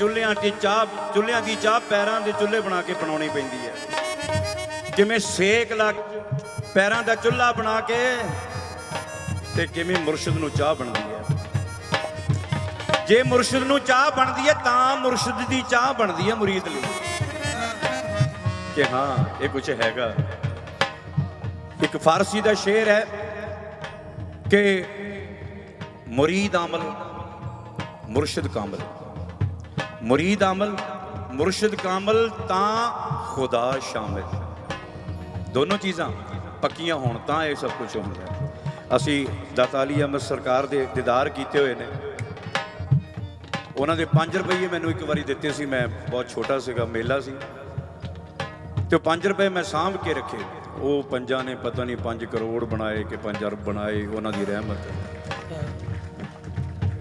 ਚੁੱਲ੍ਹਿਆਂ ਤੇ ਚਾਹ, ਚੁੱਲ੍ਹਿਆਂ ਦੀ ਚਾਹ ਪੈਰਾਂ ਦੇ ਚੁੱਲ੍ਹੇ ਬਣਾ ਕੇ ਬਣਾਉਣੀ ਪੈਂਦੀ ਹੈ। ਜਿਵੇਂ ਸੇਕ ਲਾ ਪੈਰਾਂ ਦਾ ਚੁੱਲ੍ਹਾ ਬਣਾ ਕੇ ਤੇ ਕਿਵੇਂ ਮੁਰਸ਼ਿਦ ਨੂੰ ਚਾਹ ਬਣਦੀ ਹੈ। ਜੇ ਮੁਰਸ਼ਿਦ ਨੂੰ ਚਾਹ ਬਣਦੀ ਹੈ ਤਾਂ ਮੁਰਸ਼ਿਦ ਦੀ ਚਾਹ ਬਣਦੀ ਹੈ ਮੁਰੀਦ ਲਈ। ਕਿ ਹਾਂ, ਇਹ ਕੁਝ ਹੈਗਾ। ਇੱਕ ਫਾਰਸੀ ਦਾ ਸ਼ੇਰ ਹੈ ਕਿ ਮੁਰੀਦ ਆਮਲ, ਮੁਰਸ਼ਿਦ ਕਾਮਲ। ਮੁਰੀਦ ਆਮਲ, ਮੁਰਸ਼ਿਦ ਕਾਮਲ ਤਾਂ ਖੁਦਾ ਸ਼ਾਮਿਲ। ਦੋਨੋਂ ਚੀਜ਼ਾਂ ਪੱਕੀਆਂ ਹੋਣ ਤਾਂ ਇਹ ਸਭ ਕੁਝ ਹੁੰਦਾ ਅਸੀਂ ਦਾਤਾ ਅਲੀ ਸਰਕਾਰ ਦੇ ਦੀਦਾਰ ਕੀਤੇ ਹੋਏ ਨੇ। ਉਹਨਾਂ ਦੇ 5 ਰੁਪਏ ਮੈਨੂੰ ਇੱਕ ਵਾਰੀ ਦਿੱਤੇ ਸੀ, ਮੈਂ ਬਹੁਤ ਛੋਟਾ ਸੀਗਾ, ਮੇਲਾ ਸੀ। ਤੇ ਉਹ 5 ਰੁਪਏ ਮੈਂ ਸਾਂਭ ਕੇ ਰੱਖੇ। ਉਹ ਪੰਜਾਂ ਨੇ ਪਤਾ ਨਹੀਂ 5 ਕਰੋੜ ਬਣਾਏ ਕਿ 5 ਅਰਬ ਬਣਾਏ, ਉਹਨਾਂ ਦੀ ਰਹਿਮਤ।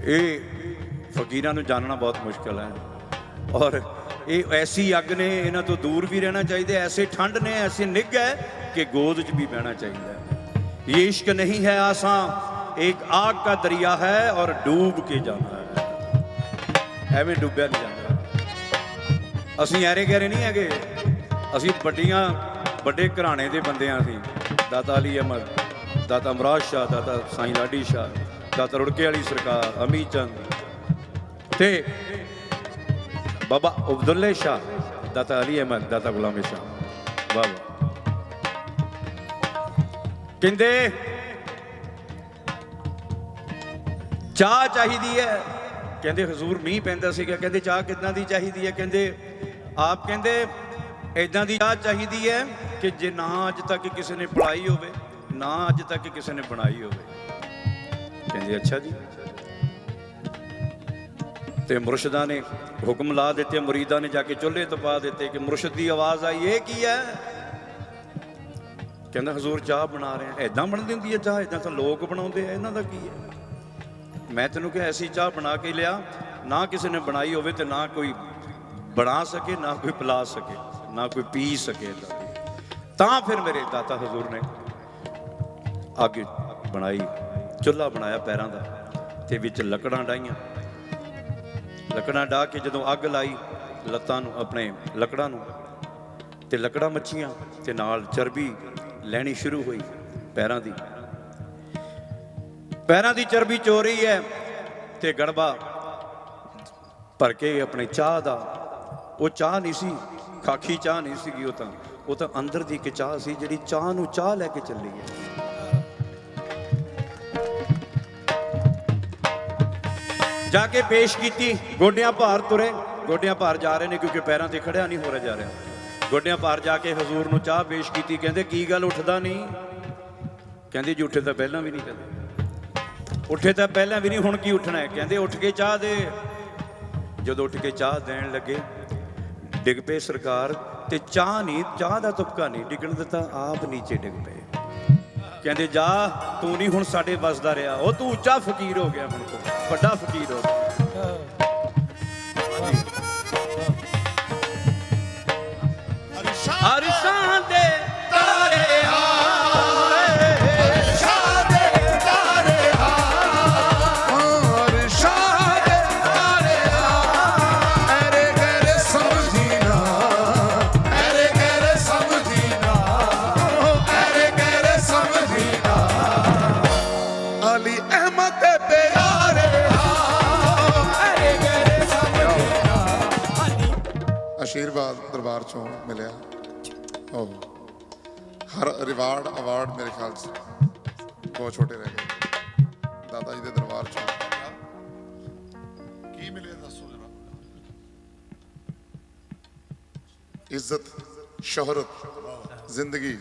ਇਹ ਫਕੀਰਾਂ ਨੂੰ ਜਾਣਨਾ ਬਹੁਤ ਮੁਸ਼ਕਲ ਹੈ। ਔਰ ਇਹ ਐਸੀ ਅੱਗ ਨੇ, ਇਹਨਾਂ ਤੋਂ ਦੂਰ ਵੀ ਰਹਿਣਾ ਚਾਹੀਦਾ ਐਸੇ ਠੰਡ ਨੇ, ਐਸੇ ਨਿੱਘ ਹੈ ਕਿ ਗੋਦ 'ਚ ਵੀ ਬਹਿਣਾ ਚਾਹੀਦਾ ਹੈ। ਇਹ ਇਸ਼ਕ ਨਹੀਂ ਹੈ ਆਸਾਂ, ਇੱਕ ਆਗ ਦਾ ਦਰਿਆ ਹੈ ਔਰ ਡੂਬ ਕੇ ਜਾਣਾ ਹੈ। ਐਵੇਂ ਡੁੱਬਿਆ ਨਹੀਂ ਜਾਂਦਾ। ਅਸੀਂ ਐਰੇ ਗਹਿਰੇ ਨਹੀਂ ਹੈਗੇ। ਅਸੀਂ ਵੱਡੀਆਂ, ਵੱਡੇ ਘਰਾਣੇ ਦੇ ਬੰਦੇ ਆ ਅਸੀਂ ਦਾਤਾ ਅਲੀ ਅਹਿਮਦ, ਦਾਤਾ ਅਮਰਾਜ ਸ਼ਾਹ, ਦਾਤਾ ਸਾਈਂ ਲਾਡੀ ਸ਼ਾਹ, ਦਾਤਾ ਰੁੜਕੇ ਵਾਲੀ ਸਰਕਾਰ, ਅਮੀ ਚੰਦ। ਤੇ ਬਾਬਾ ਅਬਦੁੱਲੇ ਸ਼ਾਹ ਦਾਤਾ ਅਲੀ ਅਹਿਮਦ ਦਾਤਾ ਗੁਲਾਮ ਸ਼ਾਹ ਵਾਹ ਕਹਿੰਦੇ, ਚਾਹ ਚਾਹੀਦੀ ਹੈ। ਕਹਿੰਦੇ, ਹਜ਼ੂਰ ਮੀਂਹ ਪੈਂਦਾ ਸੀਗਾ। ਕਹਿੰਦੇ, ਚਾਹ ਕਿੱਦਾਂ ਦੀ ਚਾਹੀਦੀ ਹੈ? ਕਹਿੰਦੇ, ਆਪ ਕਹਿੰਦੇ ਇਦਾਂ ਦੀ ਚਾਹ ਚਾਹੀਦੀ ਹੈ ਕਿ ਜੇ ਨਾ ਅੱਜ ਤੱਕ ਕਿਸੇ ਨੇ ਪੜਾਈ ਹੋਵੇ, ਨਾ ਅੱਜ ਤੱਕ ਕਿਸੇ ਨੇ ਬਣਾਈ ਹੋਵੇ। ਕਹਿੰਦੇ, ਅੱਛਾ ਜੀ। ਤੇ ਮੁਰਸ਼ਿਦਾਂ ਨੇ ਹੁਕਮ ਲਾ ਦਿੱਤੇ, ਮੁਰੀਦਾਂ ਨੇ ਜਾ ਕੇ ਚੁੱਲ੍ਹੇ ਤੋਂ ਪਾ ਦਿੱਤੇ ਕਿ ਮੁਰਸ਼ਿਦ ਦੀ ਆਵਾਜ਼ ਆਈ, ਇਹ ਕੀ ਹੈ? ਕਹਿੰਦਾ, ਹਜ਼ੂਰ, ਚਾਹ ਬਣਾ ਰਹੇ ਆ ਐਦਾਂ ਬਣਦੀ ਹੁੰਦੀ ਹੈ ਚਾਹ? ਐਦਾਂ ਤਾਂ ਲੋਕ ਬਣਾਉਂਦੇ ਆ, ਇਹਨਾਂ ਦਾ ਕੀ ਹੈ? ਮੈਂ ਤੈਨੂੰ ਕਿ ਐਸੀ ਚਾਹ ਬਣਾ ਕੇ ਲਿਆ, ਨਾ ਕਿਸੇ ਨੇ ਬਣਾਈ ਹੋਵੇ ਤੇ ਨਾ ਕੋਈ ਬਣਾ ਸਕੇ, ਨਾ ਕੋਈ ਪਿਲਾ ਸਕੇ, ਨਾ ਕੋਈ ਪੀ ਸਕੇ ਤਾਂ ਫਿਰ ਮੇਰੇ ਦਾਤਾ ਹਜ਼ੂਰ ਨੇ ਅੱਗ ਬਣਾਈ, ਚੁੱਲ੍ਹਾ ਬਣਾਇਆ ਪੈਰਾਂ ਦਾ ਤੇ ਵਿੱਚ ਲੱਕੜਾਂ ਡਾਈਆਂ ਲੱਕੜਾਂ ਡਾ ਕੇ ਜਦੋਂ ਅੱਗ ਲਾਈ, ਲੱਤਾਂ ਨੂੰ ਆਪਣੇ ਲੱਕੜਾਂ ਨੂੰ ਤੇ ਲੱਕੜਾਂ ਮੱਛੀਆਂ ਤੇ ਨਾਲ ਚਰਬੀ ਲੈਣੀ ਸ਼ੁਰੂ ਹੋਈ ਪੈਰਾਂ ਦੀ। ਪੈਰਾਂ ਦੀ ਚਰਬੀ ਚੋ ਰਹੀ ਹੈ ਤੇ ਗੜਬਾ ਭਰ ਕੇ ਆਪਣੇ ਚਾਹ ਦਾ, ਉਹ ਚਾਹ ਨਹੀਂ ਸੀ ਖਾਖੀ ਚਾਹ ਨਹੀਂ ਸੀਗੀ ਉਹ ਤਾਂ। ਉਹ ਤਾਂ ਅੰਦਰ ਦੀ ਇੱਕ ਚਾਹ ਸੀ ਜਿਹੜੀ ਚਾਹ ਨੂੰ ਚਾਹ ਲੈ ਕੇ ਚੱਲੀ ਹੈ। ਜਾ ਕੇ ਪੇਸ਼ ਕੀਤੀ। ਗੋਡਿਆਂ ਭਾਰ ਤੁਰੇ। ਗੋਡਿਆਂ ਭਾਰ ਜਾ ਰਹੇ ਨੇ ਕਿਉਂਕਿ ਪੈਰਾਂ ਤੇ ਖੜਿਆ ਨਹੀਂ ਹੋ ਰਿਹਾ ਜਾ ਰਿਹਾ। ਗੋਡਿਆਂ ਭਾਰ ਜਾ ਕੇ ਹਜ਼ੂਰ ਨੂੰ ਚਾਹ ਪੇਸ਼ ਕੀਤੀ। ਕਹਿੰਦੇ, ਕੀ ਗੱਲ ਉੱਠਦਾ ਨਹੀਂ? ਕਹਿੰਦੇ, ਜੀ ਉੱਠੇ ਤਾਂ ਪਹਿਲਾਂ ਵੀ ਨਹੀਂ ਕਹਿੰਦੇ। ਉੱਠੇ ਤਾਂ ਪਹਿਲਾਂ ਵੀ ਨਹੀਂ, ਹੁਣ ਕੀ ਉੱਠਣਾ ਹੈ? ਕਹਿੰਦੇ, ਉੱਠ ਕੇ ਚਾਹ ਦੇ। ਜਦੋਂ ਉੱਠ ਕੇ ਚਾਹ ਦੇਣ ਲੱਗੇ, ਡਿੱਗ ਪਏ ਸਰਕਾਰ ਤੇ ਚਾਹ ਨਹੀਂ, ਚਾਹ ਦਾ ਤੁਪਕਾ ਨਹੀਂ, ਡਿੱਗਣ ਦਿੱਤਾ, ਆਪ ਨੀਚੇ ਡਿੱਗ ਪਏ। ਕਹਿੰਦੇ, ਜਾ, ਤੂੰ ਨਹੀਂ ਹੁਣ ਸਾਡੇ ਬੱਸਦਾ ਰਿਹਾ। ਉਹ ਤੂੰ ਉੱਚਾ ਫਕੀਰ ਹੋ ਗਿਆ ਹੁਣ ਤੂੰ ਵੱਡਾ ਫਕੀਰ ਹੋ ਗਿਆ। ਅਰਸ਼ਾਂ ਆਸ਼ੀਰਵਾਦ ਦਰਬਾਰ ਚੋਂ ਮਿਲਿਆ। ਓ ਹਰ ਰਿਵਾਰਡ, ਅਵਾਰਡ ਮੇਰੇ ਖਿਆਲ ਚ ਬਹੁਤ ਛੋਟੇ ਰਹਿ ਗਏ। ਦਾਦਾ ਜੀ ਦੇ ਦਰਬਾਰ ਚੋਂ। ਕੀ ਮਿਲਿਆ ਦੱਸੋ ਜਰਾ। ਇੱਜ਼ਤ, ਸ਼ੋਹਰਤ, ਜ਼ਿੰਦਗੀ,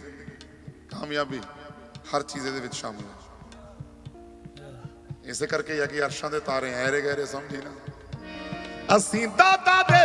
ਕਾਮਯਾਬੀ ਹਰ ਚੀਜ਼ ਇਹਦੇ ਵਿੱਚ ਸ਼ਾਮਲ ਹੈ। ਇਸੇ ਕਰਕੇ ਆ ਕਿ ਅਰਸ਼ਾਂ ਦੇ ਤਾਰੇ ਐਰੇ ਗਹਿਰੇ ਸਮਝੀ ਨਾ। ਅਸੀਂ ਦਾਦਾ ਦੇ